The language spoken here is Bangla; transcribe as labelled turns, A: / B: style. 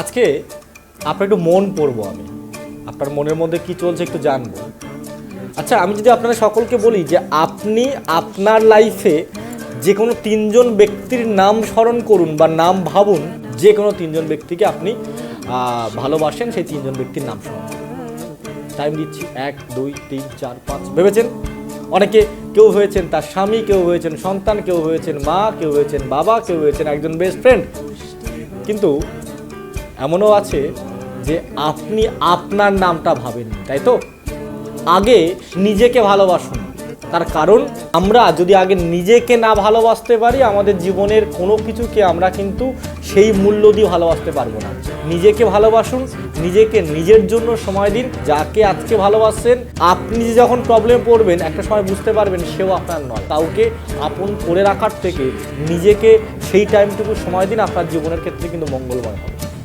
A: আজকে আপনার একটু মন পড়ব আমি। আপনার মনের মধ্যে কি চলছে একটু জানব। আচ্ছা আমি যদি আপনাদের সকলকে বলি যে আপনি আপনার লাইফে যে কোনো তিনজন ব্যক্তির নাম স্মরণ করুন বা নাম ভাবুন যে কোনো তিনজন ব্যক্তিকে আপনি ভালোবাসেন, সেই তিনজন ব্যক্তির নাম স্মরণ টাইম দিচ্ছি, এক, দুই, তিন, চার, পাঁচ, ভেবেছেন? অনেকে কেউ হয়েছেন তার স্বামী, কেউ হয়েছেন সন্তান, কেউ হয়েছেন মা, কেউ হয়েছেন বাবা, কেউ হয়েছেন একজন বেস্ট ফ্রেন্ড কিন্তু এমনও আছে যে আপনি আপনার নামটা ভাবেননি, তাই তো? আগে নিজেকে ভালোবাসুন। তার কারণ, আমরা যদি আগে নিজেকে না ভালোবাসতে পারি, আমাদের জীবনের কোনো কিছুকে আমরা কিন্তু সেই মূল্য দিয়ে ভালোবাসতে পারব না। নিজেকে ভালোবাসুন, নিজেকে নিজের জন্য সময় দিন, যাকে আজকে ভালোবাসছেন, আপনি যে যখন প্রবলেম পড়বেন, একটা সময় বুঝতে পারবেন সেও আপনার নয়। কাউকে আপন করে রাখার থেকে নিজেকে সেই টাইমটুকু সময় দিন, আপনার জীবনের ক্ষেত্রে কিন্তু মঙ্গলময় হবে।